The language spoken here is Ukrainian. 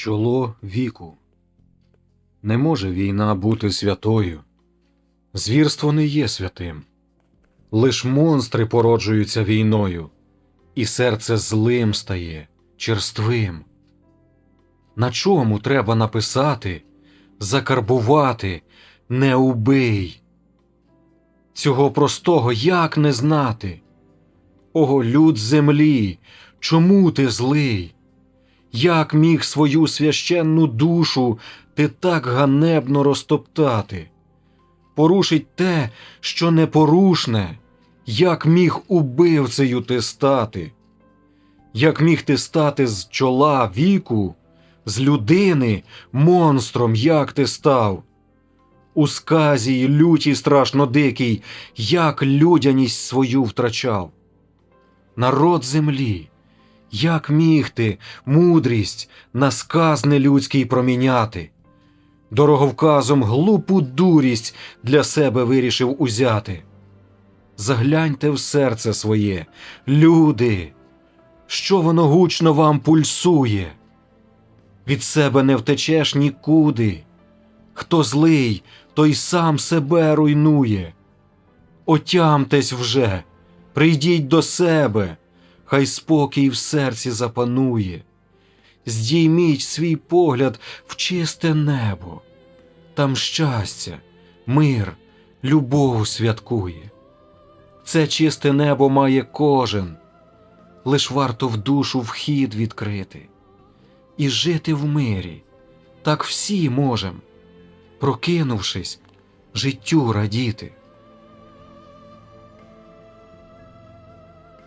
Чоло віку. Не може війна бути святою. Звірство не є святим. Лиш монстри породжуються війною, і серце злим стає, черствим. На чому треба написати, закарбувати, не убий? Цього простого як не знати? Ого, люд землі, чому ти злий? Як міг свою священну душу ти так ганебно розтоптати? Порушить те, що непорушне, як міг убивцею ти стати? Як міг ти стати з чола віку, з людини, монстром, як ти став? У сказі люті страшно дикий, як людяність свою втрачав. Народ землі, як міг ти мудрість на сказ нелюдський проміняти? Дороговказом глупу дурість для себе вирішив узяти. Загляньте в серце своє, люди, що воно гучно вам пульсує. Від себе не втечеш нікуди. Хто злий, той сам себе руйнує. Отямтесь вже, прийдіть до себе, хай спокій в серці запанує. Здійміть свій погляд в чисте небо, там щастя, мир, любов святкує. Це чисте небо має кожен, лиш варто в душу вхід відкрити і жити в мирі. Так всі можем, прокинувшись, життю радіти.